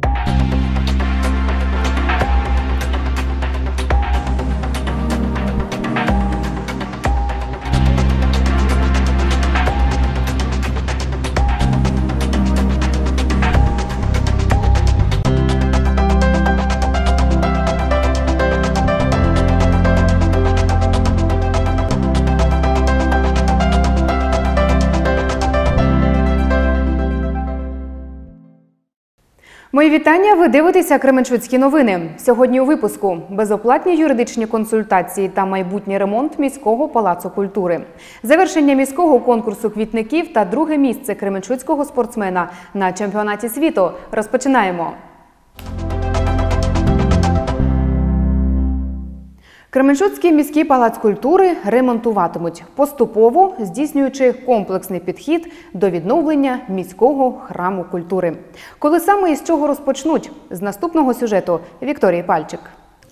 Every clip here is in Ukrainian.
you Мої вітання. Ви дивитеся Кременчуцькі новини. Сьогодні у випуску безоплатні юридичні консультації та майбутній ремонт міського палацу культури, завершення міського конкурсу квітників та друге місце кременчуцького спортсмена на чемпіонаті світу. Розпочинаємо. Кременчуцький міський палац культури ремонтуватимуть поступово, здійснюючи комплексний підхід до відновлення міського храму культури. Коли саме і з чого розпочнуть? З наступного сюжету Вікторії Пальчик.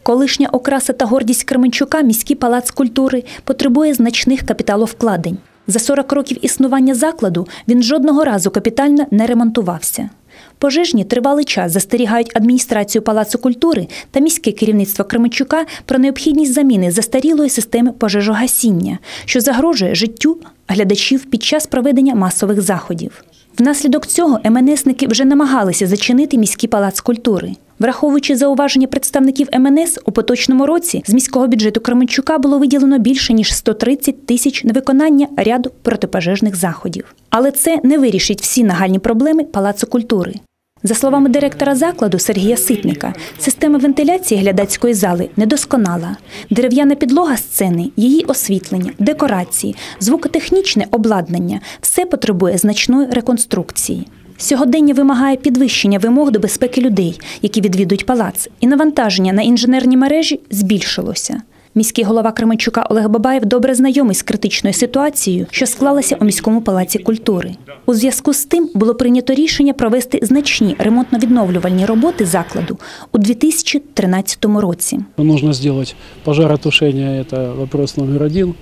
Колишня окраса та гордість Кременчука міський палац культури потребує значних капіталовкладень. За 40 років існування закладу він жодного разу капітально не ремонтувався. Пожежні тривалий час застерігають адміністрацію палацу культури та міське керівництво Кременчука про необхідність заміни застарілої системи пожежогасіння, що загрожує життю глядачів під час проведення масових заходів. Внаслідок цього МНСники вже намагалися зачинити міський палац культури. Враховуючи зауваження представників МНС, у поточному році з міського бюджету Кременчука було виділено більше ніж 130 тисяч на виконання ряду протипожежних заходів. Але це не вирішить всі нагальні проблеми палацу культури. За словами директора закладу Сергія Ситника, система вентиляції глядацької зали недосконала. Дерев'яна підлога сцени, її освітлення, декорації, звукотехнічне обладнання все потребує значної реконструкції. Сьогодення вимагає підвищення вимог до безпеки людей, які відвідують палац, і навантаження на інженерні мережі збільшилося. Міський голова Кременчука Олег Бабаєв добре знайомий з критичною ситуацією, що склалася у міському палаці культури. У зв'язку з тим було прийнято рішення провести значні ремонтно-відновлювальні роботи закладу у 2013 році. Нужно сделать пожаротушение, это вопрос номер один.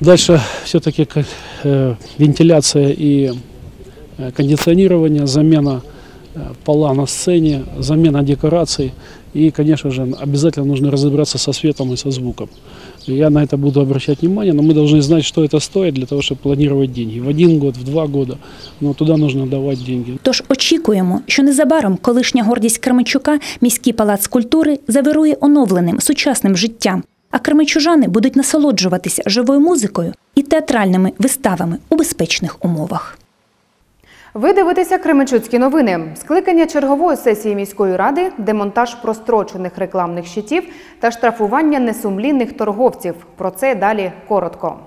Дальше все-таки э, вентиляция и э, кондиционирование, замена э, пола на сцене, замена декораций. И, конечно же, обязательно нужно разобраться со светом и со звуком. Я на это буду обращать внимание, но мы должны знать, что это стоит для того, чтобы планировать деньги. В один год, в два года. Но туда нужно давать деньги. Тож очікуємо, що незабаром колишня гордість Кременчука, міський палац культури, завирує оновленим сучасним життям. А кременчужани будуть насолоджуватися живою музикою і театральними виставами у безпечних умовах. Ви дивитеся Кременчуцькі новини. Скликання чергової сесії міської ради, демонтаж прострочених рекламних щитів та штрафування несумлінних торговців. Про це далі коротко.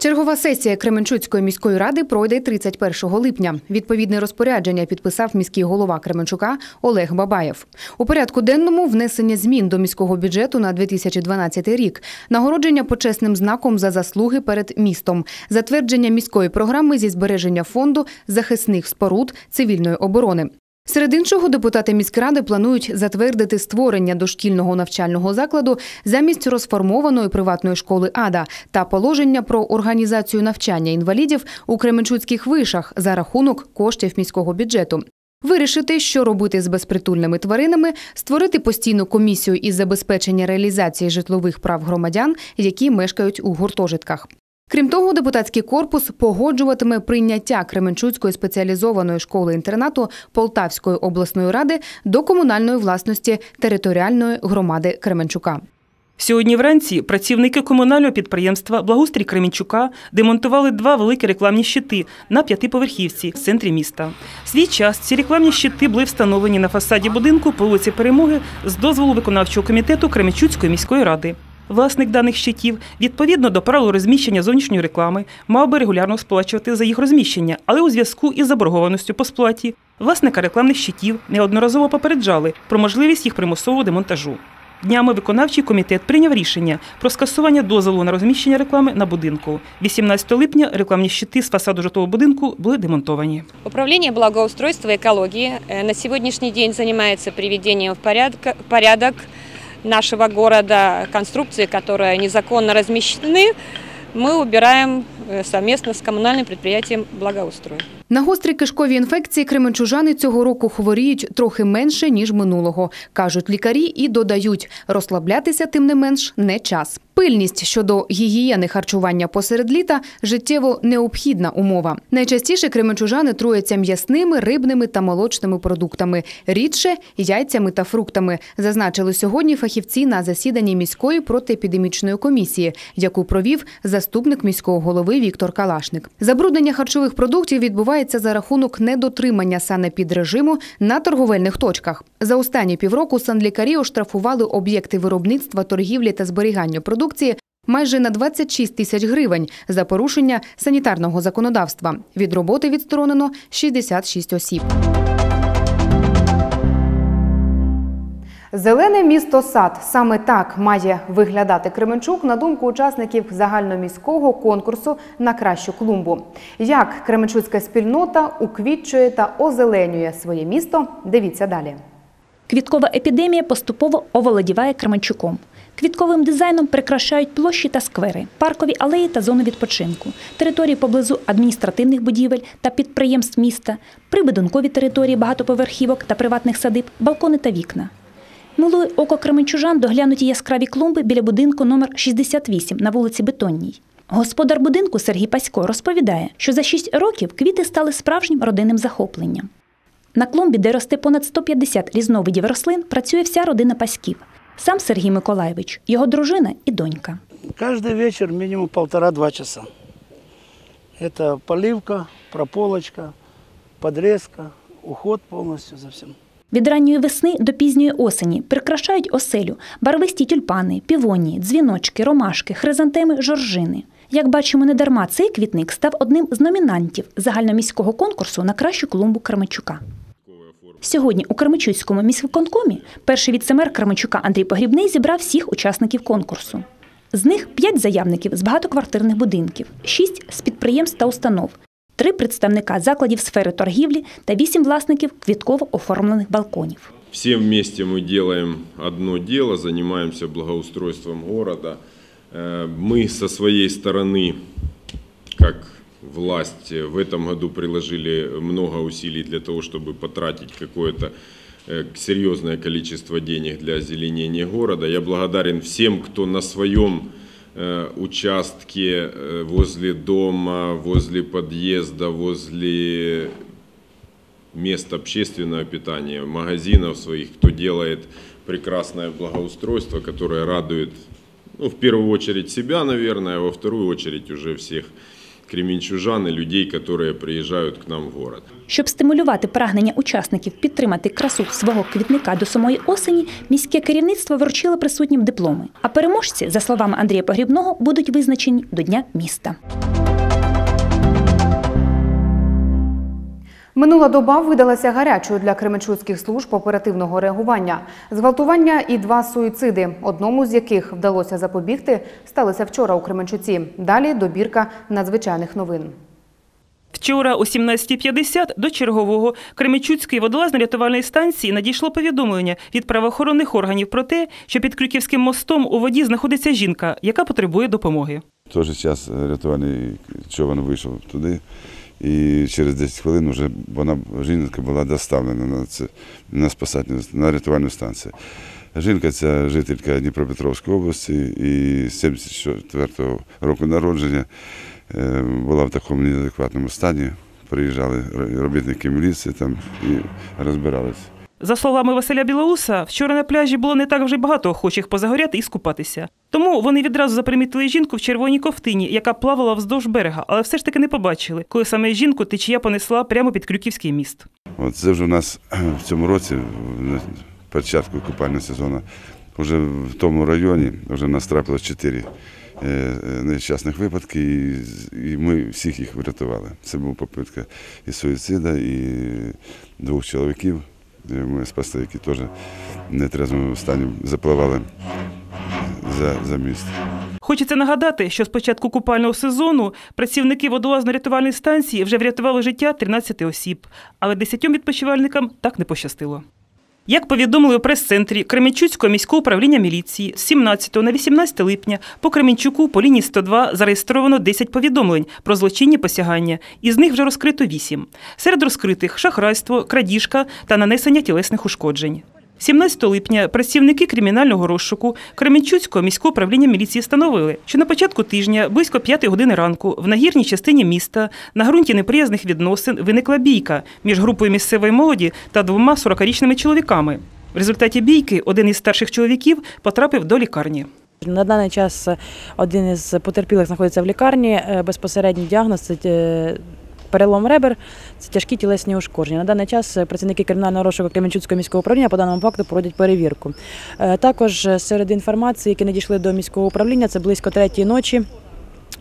Чергова сесія Кременчуцької міської ради пройде 31 липня. Відповідне розпорядження підписав міський голова Кременчука Олег Бабаєв. У порядку денному внесення змін до міського бюджету на 2012 рік, нагородження почесним знаком за заслуги перед містом, затвердження міської програми зі збереження фонду захисних споруд цивільної оборони. Серед іншого, депутати міськради планують затвердити створення дошкільного навчального закладу замість розформованої приватної школи АДА та положення про організацію навчання інвалідів у Кременчуцьких вишах за рахунок коштів міського бюджету. Вирішити, що робити з безпритульними тваринами, створити постійну комісію із забезпечення реалізації житлових прав громадян, які мешкають у гуртожитках. Крім того, депутатський корпус погоджуватиме прийняття Кременчуцької спеціалізованої школи-інтернату Полтавської обласної ради до комунальної власності територіальної громади Кременчука. Сьогодні вранці працівники комунального підприємства Благострій Кремінчука демонтували два великі рекламні щити на п'ятиповерхівці в центрі міста. Свій час ці рекламні щити були встановлені на фасаді будинку по вулиці Перемоги з дозволу виконавчого комітету Кременчуцької міської ради. Власник даних щитів, відповідно до правил розміщення зовнішньої реклами, мав би регулярно сплачувати за їх розміщення, але у зв'язку із заборгованістю по сплаті власника рекламних щитів неодноразово попереджали про можливість їх примусового демонтажу. Днями виконавчий комітет прийняв рішення про скасування дозволу на розміщення реклами на будинку. 18 липня рекламні щити з фасаду житлового будинку були демонтовані. Управление благоустройства и экологии э, на сегодняшний день занимается приведением в порядок нашего города конструкции, которые незаконно размещены. Мы убираем э, совместно с коммунальным предприятием «Благоустрой». На гострі кишкові інфекції кременчужани цього року хворіють трохи менше, ніж минулого, кажуть лікарі і додають, розслаблятися тим не менш не час. Пильність щодо гігієни харчування посеред літа життєво необхідна умова. Найчастіше кременчужани труяться м'ясними, рибними та молочними продуктами, рідше яйцями та фруктами, зазначили сьогодні фахівці на засіданні міської протиепідемічної комісії, яку провів заступник міського голови Віктор Калашник. Забруднення харчових продуктів відбувається за рахунок недотримання санепідрежиму на торговельних точках. За останні півроку санлікарі оштрафували об'єкти виробництва, торгівлі та зберігання продукції майже на 26 тисяч гривень за порушення санітарного законодавства. Від роботи відсторонено 66 осіб. Зелене місто сад саме так має виглядати Кременчук на думку учасників загальноміського конкурсу на кращу клумбу. Як Кременчуцька спільнота уквітчує та озеленює своє місто? Дивіться далі. Квіткова епідемія поступово оволодіває Кременчуком. Квітковим дизайном прикрашають площі та сквери, паркові алеї та зони відпочинку, території поблизу адміністративних будівель та підприємств міста, прибудинкові території багатоповерхівок та приватних садиб, балкони та вікна. Милує око кременчужан доглянуті яскраві клумби біля будинку номер 68 на вулиці Бетонній. Господар будинку Сергій Пасько розповідає, що за 6 років квіти стали справжнім родинним захопленням. На клумбі, де росте понад 150 різновидів рослин, працює вся родина Паськів. Сам Сергій Миколаєвич, його дружина і донька. Каждый вечер минимум полтора-два часа. Это поливка, прополочка, подрезка, уход полностью за всем. Від ранньої весни до пізньої осені прикрашають оселю барвисті тюльпани, півонії, дзвіночки, ромашки, хризантеми, жоржини. Як бачимо, недарма цей квітник став одним з номінантів загальноміського конкурсу на кращу клумбу Кременчука. Сьогодні у Кременчуцькому міськвиконкомі перший віцемер Кременчука Андрій Погрібний зібрав всіх учасників конкурсу. З них п'ять заявників з багатоквартирних будинків, шість з підприємств та установ, три представника закладів сфери торгівлі та вісім власників квітково оформлених балконів. Все вместе мы делаем одно дело, занимаемся благоустройством города. Э, Мы со своей стороны, как власть, в этом году приложили много усилий для того, чтобы потратить какое-то э, серьезное количество денег для озеленения города. Я благодарен всем, кто на своем э, участке э, возле дома, возле подъезда, возле мест общественного питания, магазинов своих, кто делает прекрасное благоустройство, которое радует, ну, в первую очередь себя, наверное, а во вторую очередь уже всех кременчужан и людей, которые приезжают к нам в город. Щоб стимулювати прагнення учасників підтримати красу свого квітника до самої осені, міське керівництво вручило присутнім дипломи. А переможці, за словами Андрія Погрібного, будуть визначені до Дня міста. Минула доба видалася гарячою для кременчуцьких служб оперативного реагування. Зґвалтування і два суїциди, одному з яких вдалося запобігти, сталося вчора у Кременчуці. Далі добірка надзвичайних новин. Вчора о 17.50 до чергового Кременчуцької водолазно-рятувальної станції надійшло повідомлення від правоохоронних органів про те, що під Крюківським мостом у воді знаходиться жінка, яка потребує допомоги. В той же час рятувальний човен вийшов туди, і через 10 хвилин вже вона жінка була доставлена на це на спасательну на рятувальну станцію. Жінка ця жителька Дніпропетровської області і 74-го року народження е, була в такому неадекватному стані. Приїжджали робітники міліції там і розбиралися. За словами Василя Білоуса, вчора на пляжі було не так вже багато охочих позагоряти і скупатися. Тому вони відразу запримітили жінку в червоній ковтині, яка плавала вздовж берега, але все ж таки не побачили, коли саме жінку течія понесла прямо під Крюківський міст. От це вже у нас в цьому році, на початку купального сезону, вже в тому районі вже нас трапилось чотири е, нещасних випадки, і ми всіх їх врятували. Це була попитка і суїцида, і двох чоловіків. Ми спасли, які теж в нетрезвому стані запливали за, за міст. Хочеться нагадати, що з початку купального сезону працівники водолазно-рятувальної станції вже врятували життя 13 осіб, але 10 відпочивальникам так не пощастило. Як повідомили у прес-центрі Кременчуцького міського управління міліції, з 17 на 18 липня по Кременчуку по лінії 102 зареєстровано 10 повідомлень про злочинні посягання, із них вже розкрито 8. Серед розкритих шахрайство, крадіжка та нанесення тілесних ушкоджень. 17 липня працівники кримінального розшуку Кременчуцького міського управління міліції встановили, що на початку тижня, близько 5 години ранку, в нагірній частині міста на ґрунті неприязних відносин виникла бійка між групою місцевої молоді та двома 40-річними чоловіками. В результаті бійки один із старших чоловіків потрапив до лікарні. На даний час один із потерпілих знаходиться в лікарні. Е, Безпосередній діагноз е, перелом ребер, це тяжкі тілесні ушкодження. На даний час е, працівники кримінального розшуку Кременчуцького міського управління по даному факту проводять перевірку. Е, Також е, серед інформації, які надійшли до міського управління, це близько третьої ночі.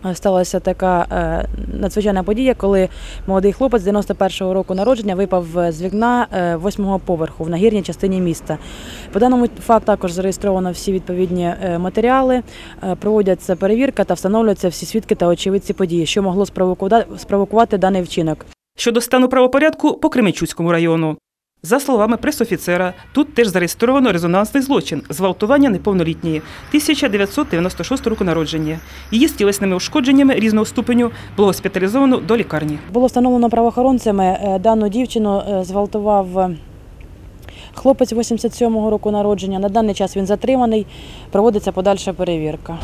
Е, Сталася така е, надзвичайна подія, коли молодий хлопець 91-го року народження випав е, з вікна восьмого поверху в нагірній частині міста. По даному факту також зареєстровано всі відповідні матеріали, проводяться перевірка та встановлюються всі свідки та очевидці події, що могло спровокувати даний вчинок. Щодо стану правопорядку по Кременчуцькому району. За словами пресофіцера, тут теж зареєстровано резонансний злочин зґвалтування неповнолітньої 1996 року народження. Її з тілесними ушкодженнями різного ступеню було госпіталізовано до лікарні. Було встановлено правоохоронцями е, дану дівчину е, зґвалтував е, хлопець 87-го року народження. На даний час він затриманий, проводиться подальша перевірка.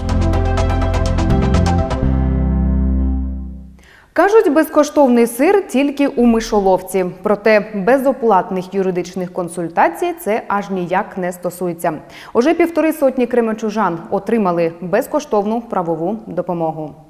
Кажуть, безкоштовний сир тільки у мишоловці. Проте безоплатних юридичних консультацій це аж ніяк не стосується. Уже півтори сотні кременчужан отримали безкоштовну правову допомогу.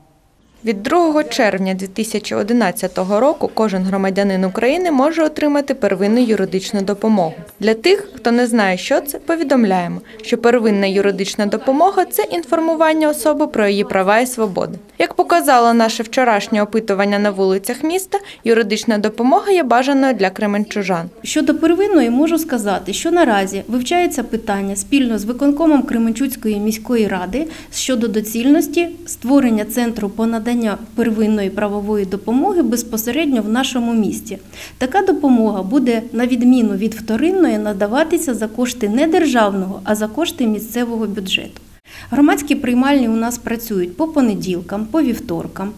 Від 2 червня 2011 року кожен громадянин України може отримати первинну юридичну допомогу. Для тих, хто не знає, що це, повідомляємо, що первинна юридична допомога це інформування особи про її права і свободи. Як показало наше вчорашнє опитування на вулицях міста, юридична допомога є бажаною для кременчужан. Щодо первинної можу сказати, що наразі вивчається питання спільно з виконкомом Кременчуцької міської ради щодо доцільності створення центру по надання первинної правової допомоги безпосередньо в нашому місті. Така допомога буде на відміну від вторинної надаватися за кошти не державного, а за кошти місцевого бюджету. Громадські приймальні у нас працюють по понеділкам, по вівторкам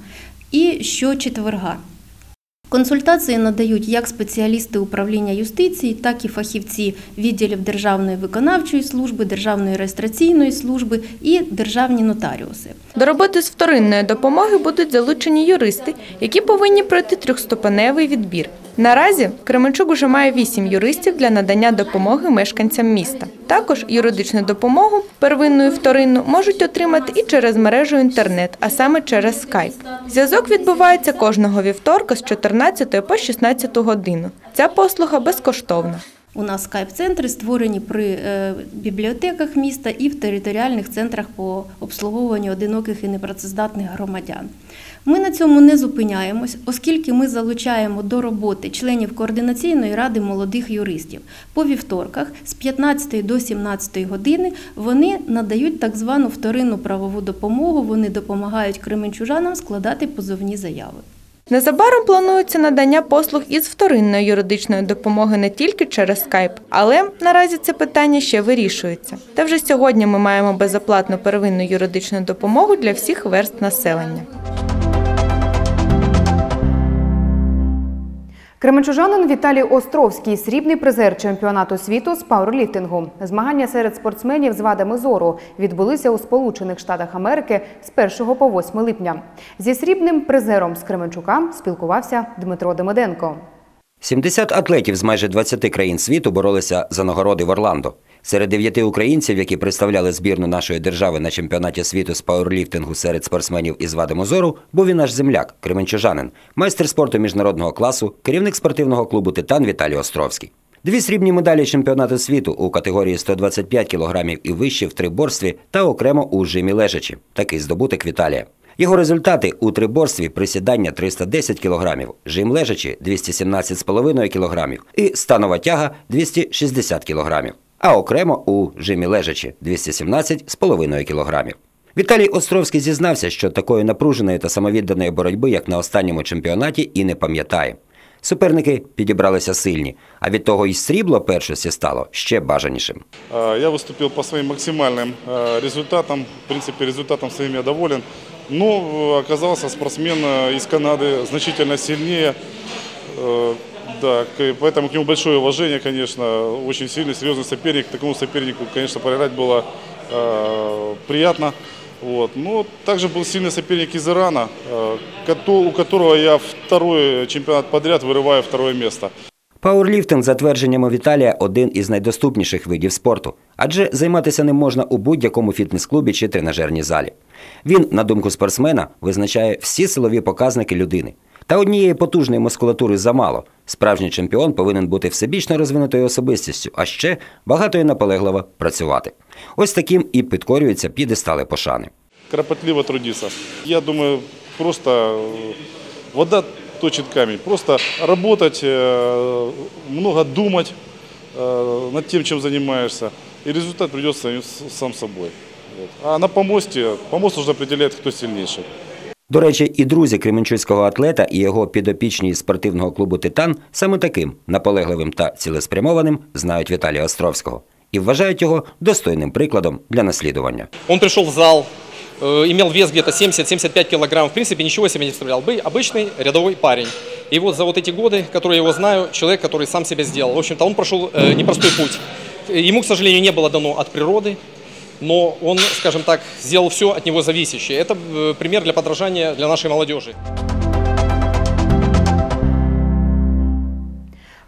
і щочетверга. Консультації надають як спеціалісти управління юстиції, так і фахівці відділів Державної виконавчої служби, Державної реєстраційної служби і державні нотаріуси. До роботи з вторинної допомоги будуть залучені юристи, які повинні пройти трьохступеневий відбір. Наразі Кременчук уже має вісім юристів для надання допомоги мешканцям міста. Також юридичну допомогу, первинну і вторинну, можуть отримати і через мережу інтернет, а саме через скайп. Зв'язок відбувається кожного вівторка з 14 по 16 годину. Ця послуга безкоштовна. У нас скайп-центри створені при е, бібліотеках міста і в територіальних центрах по обслуговуванню одиноких і непрацездатних громадян. Ми на цьому не зупиняємось, оскільки ми залучаємо до роботи членів координаційної ради молодих юристів. По вівторках з 15 до 17 години вони надають так звану вторинну правову допомогу. Вони допомагають кременчужанам складати позовні заяви. Незабаром планується надання послуг із вторинної юридичної допомоги не тільки через скайп, але наразі це питання ще вирішується. Та вже сьогодні ми маємо безоплатну первинну юридичну допомогу для всіх верст населення. Кременчужанин Віталій Островський срібний призер чемпіонату світу з пауерліфтингу. Змагання серед спортсменів з вадами зору відбулися у Сполучених Штатах Америки з 1 по 8 липня. Зі срібним призером з Кременчука спілкувався Дмитро Демиденко. 70 атлетів з майже 20 країн світу боролися за нагороди в Орландо. Серед дев'яти українців, які представляли збірну нашої держави на чемпіонаті світу з пауерліфтингу серед спортсменів із вадами зору, був і наш земляк, кременчужанин, майстер спорту міжнародного класу, керівник спортивного клубу Титан Віталій Островський. Дві срібні медалі чемпіонату світу у категорії 125 кг і вище в триборстві та окремо у жимі лежачі. Такий здобуток Віталія. Його результати у триборстві присідання 310 кг, жим лежачі 217,5 кг і станова тяга 260 кг. А окремо у жимі лежачі 217,5 кг. Віталій Островський зізнався, що такої напруженої та самовідданої боротьби, як на останньому чемпіонаті, і не пам'ятає. Суперники підібралися сильні, а від того й срібло першості стало ще бажанішим. А, Я выступил по своим максимальным э, результатам. В принципе, результатом своим я доволен. Но э, оказался спортсмен э, из Канады значительно сильнее. Э, Да, поэтому к нему большое уважение, конечно. Очень сильный, серьезный соперник. Такому сопернику, конечно, проиграть было э, приятно. Вот. Но также был сильный соперник из Ирана, э, у которого я второй чемпионат подряд вырываю второе место. Пауерліфтинг, за твердженнями Віталія, один із найдоступніших видів спорту, адже займатися ним можна у будь-якому фітнес-клубі чи тренажерній залі. Він, на думку спортсмена, визначає всі силові показники людини. Та однієї потужної мускулатури замало. Справжній чемпіон повинен бути всебічно розвинутою особистістю, а ще багато і наполегливо працювати. Ось таким і підкорюються підестали пошани. кропотливо трудиться. Я думаю, просто э, вода точит камень. Просто работать, э, много думать э, над тем, чем занимаешься, и результат придет сам, сам собой. Вот. А на помосте, помост уже определяет, кто сильнейший. До речі, і друзі кременчуцького атлета і його підопічні із спортивного клубу Титан саме таким наполегливим та цілеспрямованим знають Віталія Островського і вважають його достойним прикладом для наслідування. Он пришел в зал, э, Имел вес где-то 70-75 килограмм, в принципе, ничего себе не представлял. Бы обычный рядовой парень. И вот за вот эти годы, которые я его знаю, человек, который сам себя сделал. В общем-то, он прошел э, непростой путь. Ему, к сожалению, не было дано от природы, но он, скажем так, сделал все от него зависящее. Это э, пример для подражания для нашей молодежи.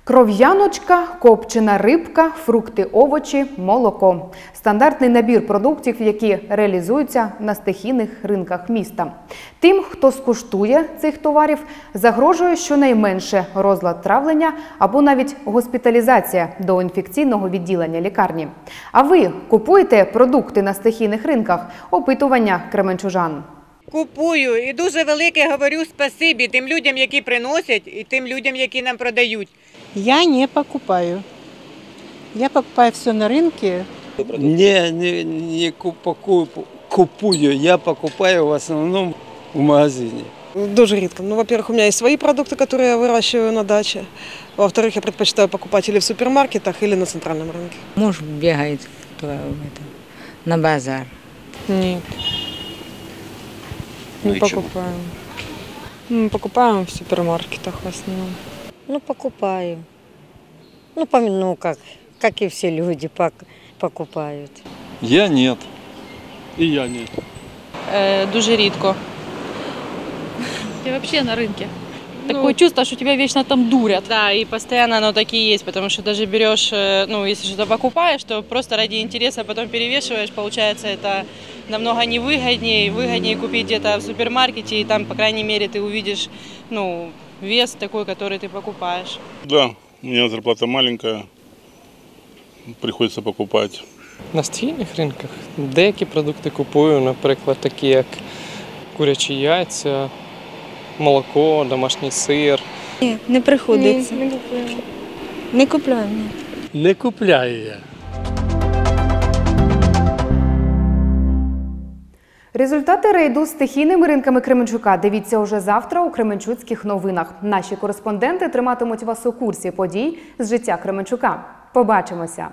Кров'яночка, копчена рибка, фрукти, овочі, молоко стандартний набір продуктів, які реалізуються на стихійних ринках міста. Тим, хто скуштує цих товарів, загрожує щонайменше розлад травлення або навіть госпіталізація до інфекційного відділення лікарні. А ви купуєте продукти на стихійних ринках? Опитування кременчужан. Купую і дуже велике говорю спасибі тим людям, які приносять, і тим людям, які нам продають. Я не покупаю. Я покупаю все на рынке. Не, не, не купакую, купую. Я покупаю в основном в магазине. Дуже редко. Ну, во-первых, у меня есть свои продукты, которые я выращиваю на даче. Во-вторых, я предпочитаю покупать или в супермаркетах, или на центральном рынке. Муж бегает на базар. Нет. Ну Не чему? покупаем. Мы покупаем в супермаркетах в основном. Ну, покупаю. Ну, ну как, как и все люди пок- покупают. Я нет. И я нет. Э, дуже рідко. Ты вообще на рынке. Такое чувство, что тебя вечно там дурят. Да, и постоянно оно так и есть, потому что даже берешь, э, ну, если что-то покупаешь, то просто ради интереса потом перевешиваешь, получается, это намного невыгоднее, выгоднее купить где-то в супермаркете, и там, по крайней мере, ты увидишь, ну, вес такой, который ты покупаешь. Да, у меня зарплата маленькая, приходится покупать. На стійних ринках деякі продукти купую, наприклад, такі як курячі яйця, молоко, домашній сир. Ні, не приходиться. Не купляю. Не купляю я. Результати рейду стихійними ринками Кременчука дивіться уже завтра у Кременчуцьких новинах. Наші кореспонденти триматимуть вас у курсі подій з життя Кременчука. Побачимося!